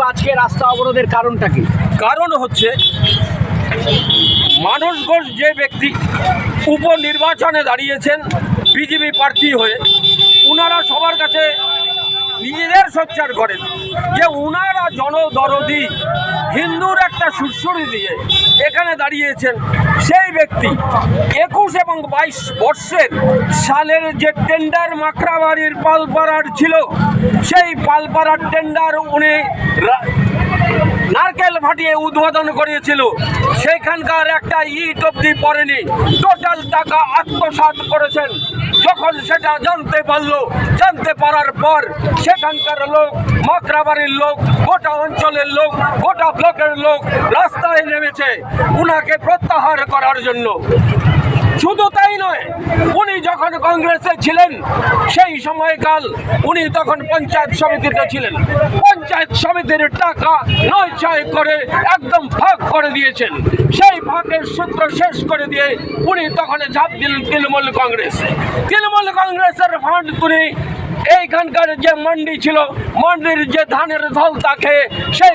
আজকে রাস্তা অবরোধের কারণটা কি? কারণ হচ্ছে মানুষগঞ্জ যে ব্যক্তি উপনির্বাচনে দাঁড়িয়েছেন, বিজেপি প্রার্থী হয়ে ওনারা সবার কাছে নিজেদের সোচ্চার করেন যে উনারা জনদরদি একটা সুরসুরি দিয়ে এখানে দাঁড়িয়েছেন সেই ব্যক্তি। একুশ এবং বাইশ বর্ষের সালের যে টেন্ডার মাকড়াবাড়ির পালপাড়ার ছিল, সেই পালপাড়ার টেন্ডার উনি নারকেল ফাটিয়ে উদ্বোধন করেছিল। সেখানকার একটা ইট অব্দি পড়েনি। টোটাল টাকা আত্মসাৎ করেছেন। যখন সেটা জানতে পারল, জানতে পারার পর সেখানকার লোক, মাকড়াবাড়ির লোক, গোটা অঞ্চলের লোক, গোটা ব্লকের লোক রাস্তায় নেমেছে উনাকে প্রত্যাহার করার জন্য। শুধু তাই নয়, উনি যখন কংগ্রেসে ছিলেন, সেই সময়কাল উনি তখন পঞ্চায়েত সমিতিতে ছিলেন। পঞ্চায়েত সমিতির টাকা নয় ছয় করে একদম ভাগ করে দিয়েছেন। সেই ভাগের সূত্র শেষ করে দিয়ে উনি তখন ঝাঁপ দিলেন তৃণমূল কংগ্রেসে। তৃণমূল কংগ্রেসের ফান্ড উনি এইখানকার যে মন্ডি ছিল, মন্ডির যে ধানের ধল তাকে সেই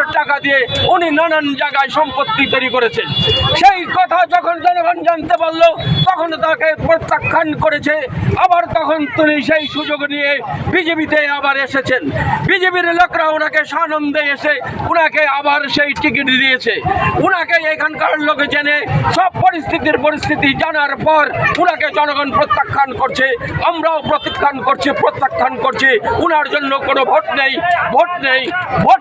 ধলতার টাকা দিয়ে উনি নানান জায়গায় সম্পত্তি তৈরি করেছেন সেই কথা যখন জনগণ জানতে পারল, তখন তাকে প্রত্যাখ্যান করেছে। আবার তখন তিনি সেই সুযোগ নিয়ে বিজেপিতে আবার এসেছেন। বিজেপির লোকরা ওনাকে সানন্দে এসে উনাকে আবার সেই টিকিট দিয়েছে। উনাকে এখানকার লোক জেনে সব পরিস্থিতির পরিস্থিতি জানার পর ওনাকে জনগণ প্রত্যাখ্যান করছে। আমরাও প্রত্যাখ্যান করছি প্রত্যাখ্যান করছি। ওনার জন্য কোনো ভোট নেই ভোট নেই, ভোট